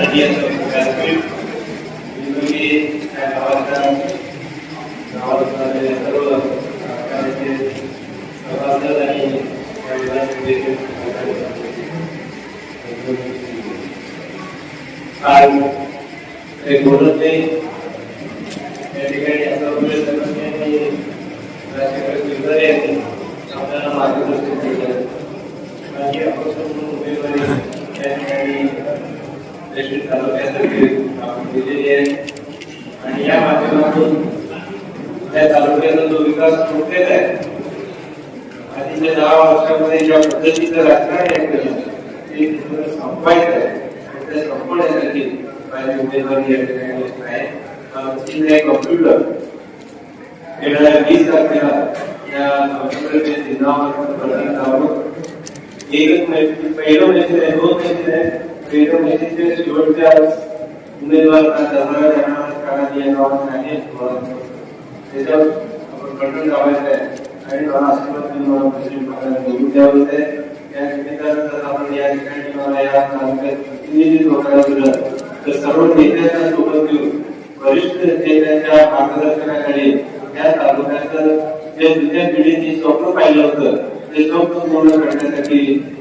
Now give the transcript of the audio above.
ideas of the manuscript. Usually at our time, Navadana Sarola, Kanite, Savadana, and I would say, निश्चित तालुक्यासाठी आपण दिलेली आहे. आणि या माध्यमातून त्या तालुक्याचा जो विकास कुठलेला आहे आधीच्या दहा वर्षामध्ये ज्या पद्धतीचं राजकारण आहे ते कुठं संपवायचं आहे. आणि ते संपवण्यासाठी माझी उमेदवारी या ठिकाणी आहे अं, कम्प्युटर येणाऱ्या वीस तारखेला या कम्प्युटरचे चिन्हावर प्रदान करावं मैत्री पहिलं मैत्री आहे दोन मैत्री आहे पहिलं मैत्रीचे शेवटच्या उमेदवार दरम्यान जाणार काळात या गावात नाही त्याच्यावर आपण कंट्रोल लावायचं आहे आणि मला आशीर्वाद देऊन मला निवडून द्यावं आहे या निमित्तानं आपण या ठिकाणी मला या तालुक्यात प्रतिनिधित्व करायला दिलं तर सर्व नेत्यांना सोबत घेऊन वरिष्ठ नेत्यांच्या मार्गदर्शनाखाली या तालुक्याचं जे जुन्या पिढीने स्वप्न पाहिलं होतं ते स्वप्न पूर्ण करण्यासाठी